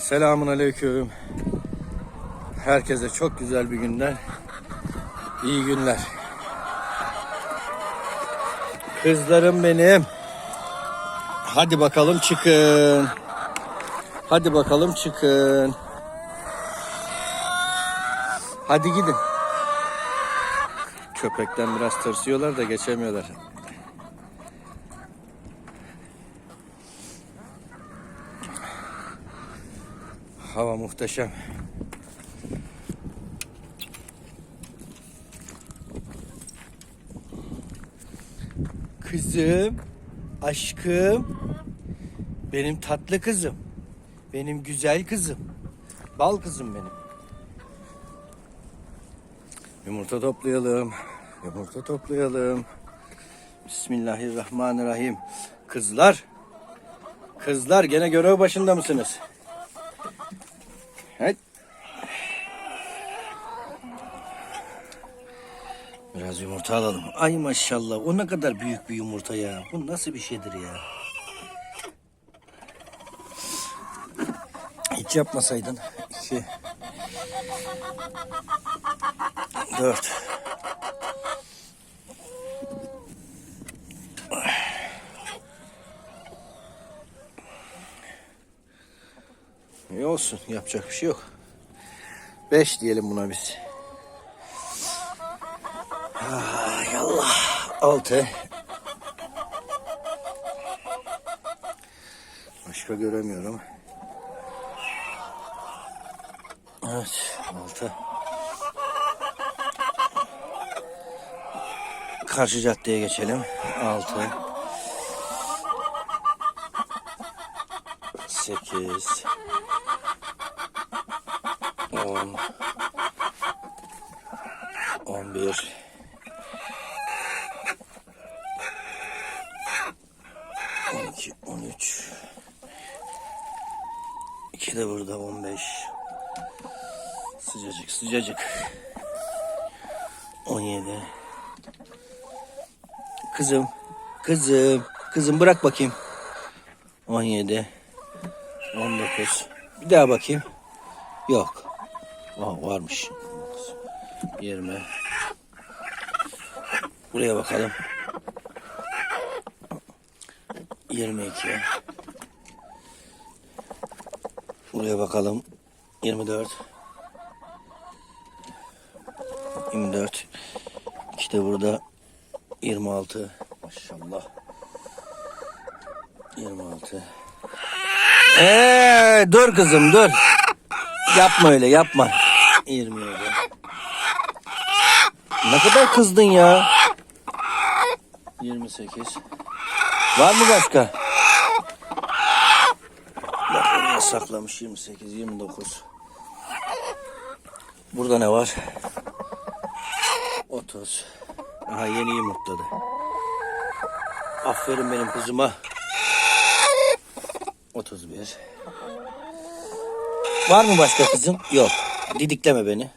Selamun aleyküm. Herkese çok güzel bir günden. iyi günler. Kızlarım benim. Hadi bakalım çıkın. Hadi bakalım çıkın. Hadi gidin. Köpekten biraz tırsıyorlar da geçemiyorlar. Hava muhteşem. Kızım, aşkım, benim tatlı kızım, benim güzel kızım, bal kızım benim. Yumurta toplayalım, yumurta toplayalım. Bismillahirrahmanirrahim. Kızlar, kızlar gene görev başında mısınız? Evet. Biraz yumurta alalım. Ay maşallah o ne kadar büyük bir yumurta ya. Bu nasıl bir şeydir ya? Hiç yapmasaydın. İki. Dört. İyi olsun. Yapacak bir şey yok. Beş diyelim buna biz. Ay Allah. Altı. Başka göremiyorum. Evet. Altı. Karşı caddeye geçelim. Altı. Sekiz. On. On bir. On iki, on üç. İki de burada on beş. Sıcacık sıcacık. On yedi. Kızım, kızım, kızım bırak bakayım. On yedi. On dokuz. Bir daha bakayım. Yok. Aa, varmış. 20. Buraya bakalım. 22. Buraya bakalım. 24. 24. İşte burada 26. Maşallah. 26. Ee, dur kızım dur. Yapma öyle yapma. 27. Ne kadar kızdın ya? 28. Var mı başka? Bak oraya saklamış 28, 29. Burada ne var? 30. Aha yeni yumurtladı. Aferin benim kızıma. 31. Var mı başka kızım? Yok. Didikleme beni.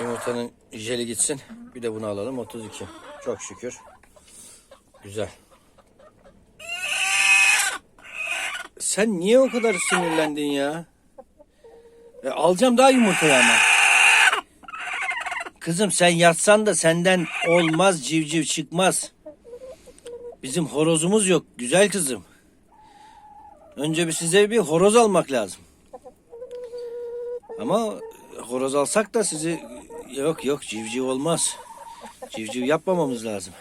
Yumurtanın jeli gitsin. Bir de bunu alalım. 32. Çok şükür. Güzel. Sen niye o kadar sinirlendin ya? E, alacağım daha yumurtayı ama. Kızım sen yatsan da senden olmaz civciv çıkmaz. Bizim horozumuz yok güzel kızım. Önce bir size bir horoz almak lazım. Ama horoz alsak da sizi yok yok civciv olmaz. Civciv yapmamamız lazım.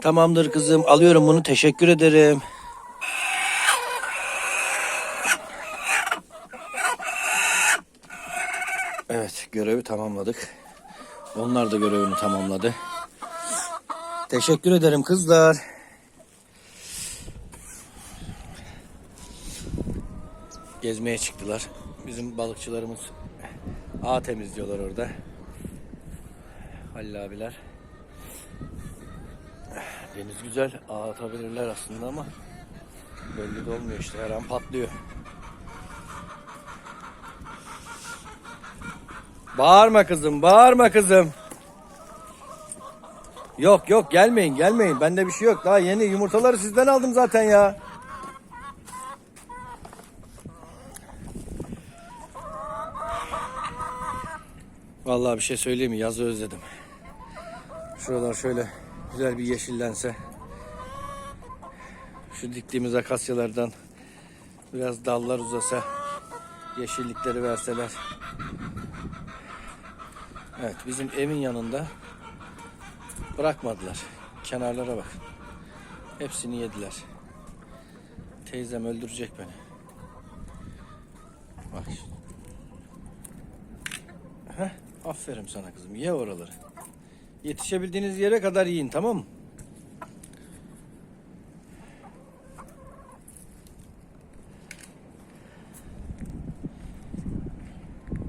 Tamamdır kızım alıyorum bunu teşekkür ederim. Evet görevi tamamladık. Onlar da görevini tamamladı. Teşekkür ederim kızlar. Gezmeye çıktılar. Bizim balıkçılarımız ağ temizliyorlar orada. Halil abiler. Deniz güzel. Ağ atabilirler aslında ama belli de olmuyor işte. Her an patlıyor. Bağırma kızım, bağırma kızım. Yok yok gelmeyin gelmeyin. Bende bir şey yok. Daha yeni yumurtaları sizden aldım zaten ya. Vallahi bir şey söyleyeyim mi? Yazı özledim. Şuralar şöyle güzel bir yeşillense. Şu diktiğimiz akasyalardan biraz dallar uzasa. Yeşillikleri verseler. Evet bizim evin yanında bırakmadılar. Kenarlara bak. Hepsini yediler. Teyzem öldürecek beni. Bak. Heh, aferin sana kızım. Ye oraları. Yetişebildiğiniz yere kadar yiyin tamam mı?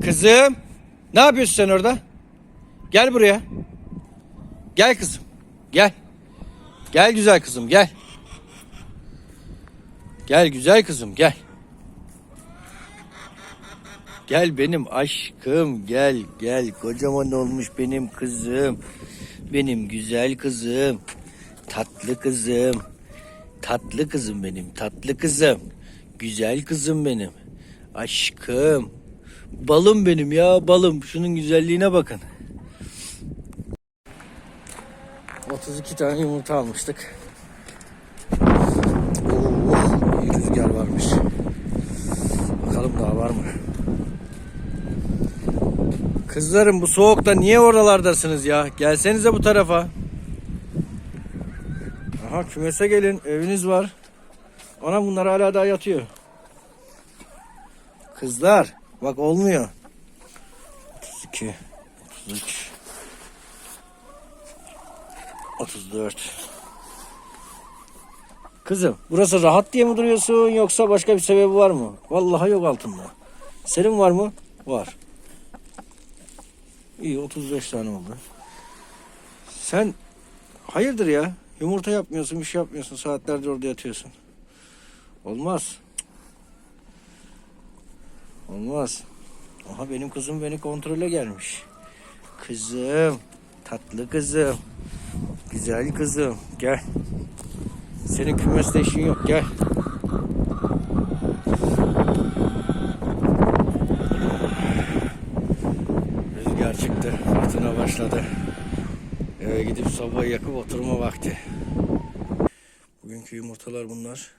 Kızım, ne yapıyorsun sen orada? Gel buraya. Gel kızım. Gel. Gel güzel kızım, gel. Gel güzel kızım, gel. Gel benim aşkım, gel, gel. Kocaman olmuş benim kızım. Benim güzel kızım. Tatlı kızım. Tatlı kızım benim, tatlı kızım. Güzel kızım benim. Aşkım. Balım benim ya, balım. Şunun güzelliğine bakın. 32 tane yumurta almıştık. Oo, iyi rüzgar varmış. Bakalım daha var mı? Kızlarım bu soğukta niye oralardasınız ya? Gelsenize bu tarafa. Aha kümese gelin. Eviniz var. Ana bunlar hala daha yatıyor. Kızlar bak olmuyor. 32 33 34 Kızım burası rahat diye mi duruyorsun yoksa başka bir sebebi var mı? Vallahi yok altında. Senin var mı? Var. İyi 35 tane oldu. Sen hayırdır ya? Yumurta yapmıyorsun, bir şey yapmıyorsun. Saatlerce orada yatıyorsun. Olmaz. Olmaz. Aha benim kızım beni kontrole gelmiş. Kızım, tatlı kızım. Güzel kızım, gel. Senin kümeste işin yok, gel. Başladı. Eve gidip sobayı yakıp oturma vakti. Bugünkü yumurtalar bunlar.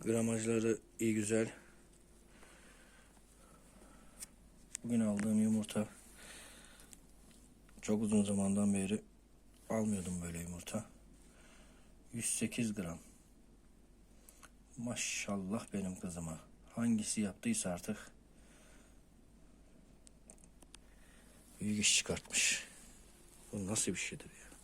Gramajları iyi güzel. Bugün aldığım yumurta çok uzun zamandan beri almıyordum böyle yumurta. 108 gram. Maşallah benim kızıma. Hangisi yaptıysa artık büyük iş çıkartmış. Bu nasıl bir şeydir ya?